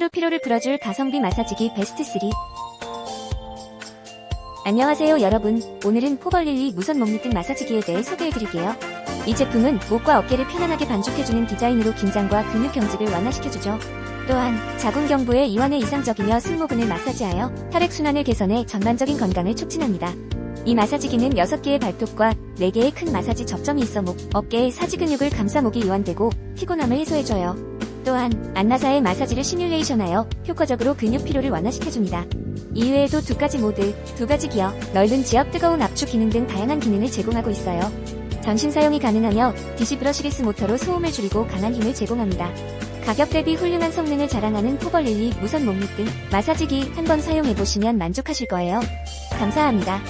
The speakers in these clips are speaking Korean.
하루 피로를 풀어줄 가성비 마사지기 베스트 3. 안녕하세요 여러분. 오늘은 포벌릴리 무선 목 밑등 마사지기에 대해 소개해드릴게요. 이 제품은 목과 어깨를 편안하게 반죽해주는 디자인으로 긴장과 근육 경직을 완화시켜주죠. 또한 자궁경부의 이완에 이상적이며 승모근을 마사지하여 혈액순환을 개선해 전반적인 건강을 촉진합니다. 이 마사지기는 6개의 발톱과 4개의 큰 마사지 접점이 있어 목, 어깨의 사지 근육을 감싸 목이 이완되고 피곤함을 해소해줘요. 또한 안나사의 마사지를 시뮬레이션하여 효과적으로 근육 피로를 완화시켜줍니다. 이외에도 두 가지 모드, 두 가지 기어, 넓은 지압 뜨거운 압축 기능 등 다양한 기능을 제공하고 있어요. 전신 사용이 가능하며 DC 브러시리스 모터로 소음을 줄이고 강한 힘을 제공합니다. 가격 대비 훌륭한 성능을 자랑하는 포벌 릴리 무선 목밑 등 마사지기 한 번 사용해보시면 만족하실 거예요. 감사합니다.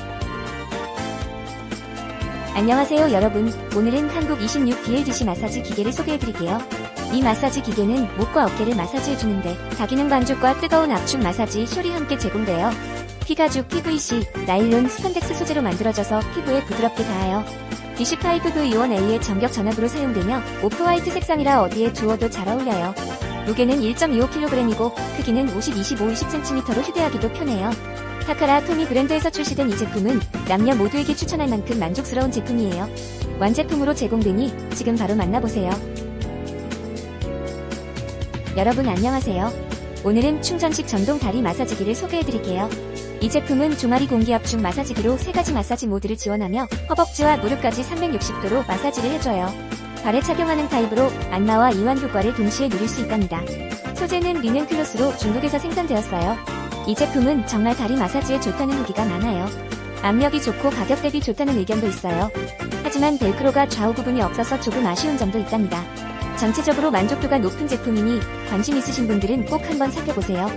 안녕하세요 여러분. 오늘은 한국 26 BLDC 마사지 기계를 소개해드릴게요. 이 마사지 기계는 목과 어깨를 마사지해주는데 다기능 반죽과 뜨거운 압축 마사지 숄이 함께 제공돼요. 피가죽 PVC, 나일론, 스판덱스 소재로 만들어져서 피부에 부드럽게 닿아요. DC5V1A의 전격 전압으로 사용되며 오프 화이트 색상이라 어디에 두어도 잘 어울려요. 무게는 1.25kg이고 크기는 50, 25, 20cm로 휴대하기도 편해요. 타카라 토미 브랜드에서 출시된 이 제품은 남녀 모두에게 추천할 만큼 만족스러운 제품이에요. 완제품으로 제공되니 지금 바로 만나보세요. 여러분 안녕하세요. 오늘은 충전식 전동 다리 마사지기를 소개해드릴게요. 이 제품은 종아리 공기압축 마사지기로 세 가지 마사지 모드를 지원하며 허벅지와 무릎까지 360도로 마사지를 해줘요. 발에 착용하는 타입으로 안마와 이완 효과를 동시에 누릴 수 있답니다. 소재는 리넨 클로스로 중국에서 생산되었어요. 이 제품은 정말 다리 마사지에 좋다는 후기가 많아요. 압력이 좋고 가격 대비 좋다는 의견도 있어요. 하지만 벨크로가 좌우 부분이 없어서 조금 아쉬운 점도 있답니다. 전체적으로 만족도가 높은 제품이니 관심 있으신 분들은 꼭 한번 살펴보세요.